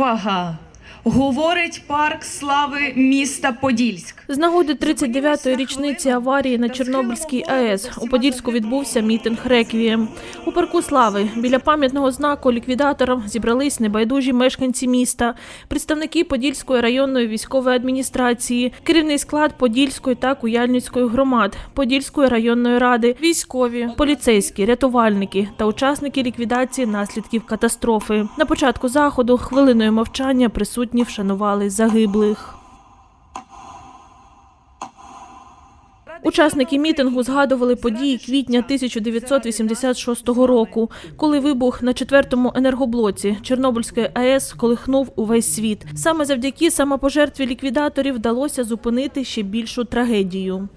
哇哈。Говорить парк слави міста Подільськ. З нагоди 39-ї річниці аварії на Чорнобильській АЕС у Подільську відбувся мітинг «Реквієм». У парку слави біля пам'ятного знаку ліквідаторам зібрались небайдужі мешканці міста, представники Подільської районної військової адміністрації, керівний склад Подільської та Куяльницької громад, Подільської районної ради, військові, поліцейські, рятувальники та учасники ліквідації наслідків катастрофи. На початку заходу хвилиною мовчання присутні вшанували загиблих. Учасники мітингу згадували події квітня 1986 року, коли вибух на четвертому енергоблоці Чорнобильської АЕС колихнув увесь світ. Саме завдяки самопожертві ліквідаторів вдалося зупинити ще більшу трагедію.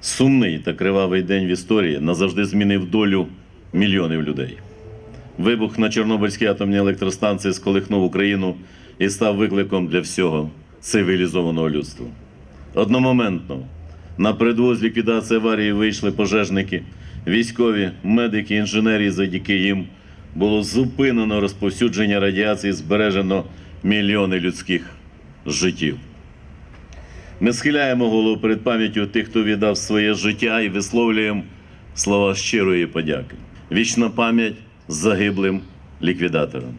Сумний та кривавий день в історії назавжди змінив долю мільйонів людей. Вибух на Чорнобильській атомній електростанції сколихнув Україну і став викликом для всього цивілізованого людства. Одномоментно на передову з ліквідації аварії вийшли пожежники, військові, медики, інженери. Завдяки їм було зупинено розповсюдження радіації, збережено мільйони людських життів. Ми схиляємо голову перед пам'яттю тих, хто віддав своє життя і висловлюємо слова щирої подяки. Вічна пам'ять загиблим ліквідаторам.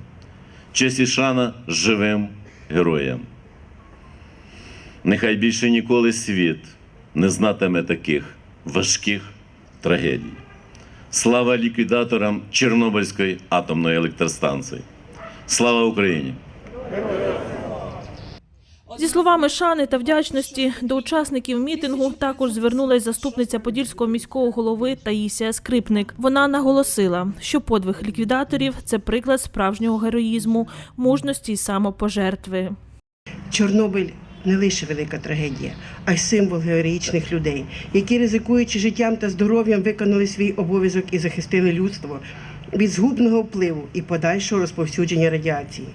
Честь і шана живим героям. Нехай більше ніколи світ не знатиме таких важких трагедій. Слава ліквідаторам Чорнобильської атомної електростанції. Слава Україні! Зі словами шани та вдячності до учасників мітингу також звернулась заступниця подільського міського голови Таїсія Скрипник. Вона наголосила, що подвиг ліквідаторів це приклад справжнього героїзму, мужності й самопожертви. Чорнобиль не лише велика трагедія, а й символ героїчних людей, які, ризикуючи життям та здоров'ям, виконали свій обов'язок і захистили людство від згубного впливу і подальшого розповсюдження радіації.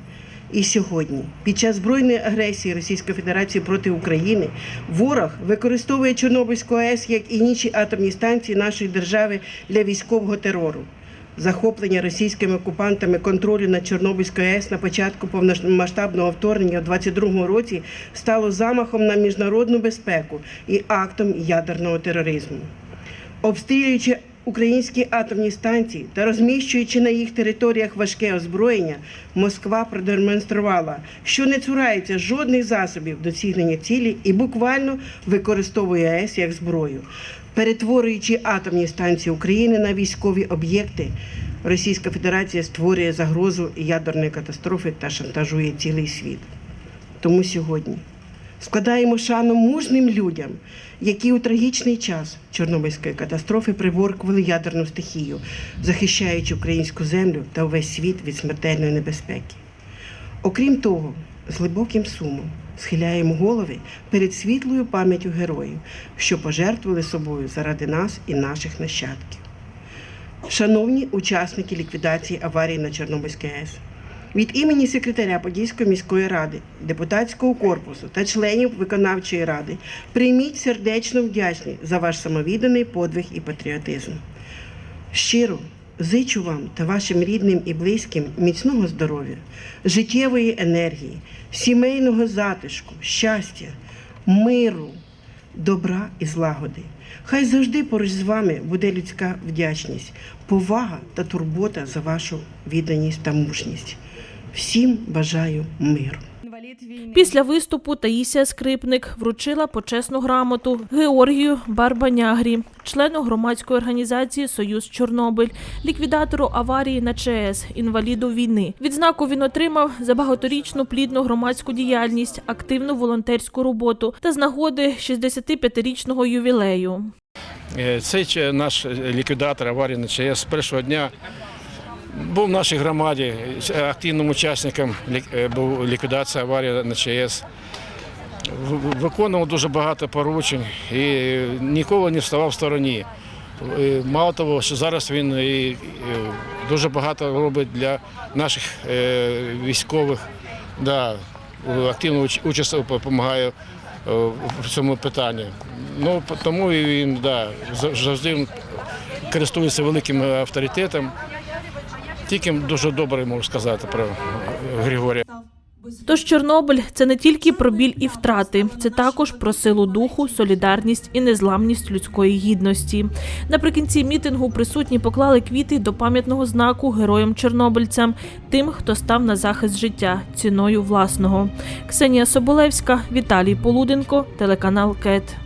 І сьогодні, під час збройної агресії Російської Федерації проти України, ворог використовує Чорнобильську АЕС як і інші атомні станції нашої держави для військового терору. Захоплення російськими окупантами контролю над Чорнобильською АЕС на початку повномасштабного вторгнення у 22 році стало замахом на міжнародну безпеку і актом ядерного тероризму. Обстрілюючи українські атомні станції та розміщуючи на їх територіях важке озброєння, Москва продемонструвала, що не цурається жодних засобів досягнення цілі і буквально використовує АЕС як зброю. Перетворюючи атомні станції України на військові об'єкти, Російська Федерація створює загрозу ядерної катастрофи та шантажує цілий світ. Тому сьогодні складаємо шану мужним людям, які у трагічний час Чорнобильської катастрофи приборкували ядерну стихію, захищаючи українську землю та увесь світ від смертельної небезпеки. Окрім того, з глибоким сумом схиляємо голови перед світлою пам'яттю героїв, що пожертвували собою заради нас і наших нащадків. Шановні учасники ліквідації аварії на Чорнобильській АЕС, від імені секретаря Подільської міської ради, депутатського корпусу та членів виконавчої ради прийміть сердечно вдячні за ваш самовідданий подвиг і патріотизм. Щиро зичу вам та вашим рідним і близьким міцного здоров'я, життєвої енергії, сімейного затишку, щастя, миру, добра і злагоди. Хай завжди поруч з вами буде людська вдячність, повага та турбота за вашу відданість та мужність. Всім бажаю миру. Після виступу Таїсія Скрипник вручила почесну грамоту Георгію Барбанягрі, члену громадської організації Союз Чорнобиль, ліквідатору аварії на ЧАЕС, інваліду війни. Відзнаку він отримав за багаторічну плідну громадську діяльність, активну волонтерську роботу та з нагоди 65-річного ювілею. Е, Цей наш ліквідатор аварії на ЧАЕС з першого дня був в нашій громаді е, активним учасником е, був ліквідації аварії на ЧАЕС. Виконував дуже багато поручень і ніколи не вставав в стороні. Мало того, що зараз він і дуже багато робить для наших е, військових, да, активно участь допомагає в цьому питанні. Ну, тому він да, завжди користується великим авторитетом. Тільки дуже добре можу сказати про Григорія. Тож Чорнобиль це не тільки про біль і втрати, це також про силу духу, солідарність і незламність людської гідності. Наприкінці мітингу присутні поклали квіти до пам'ятного знаку героям чорнобильцям, тим, хто став на захист життя ціною власного. Ксенія Соболевська, Віталій Полуденко, телеканал КЕТ.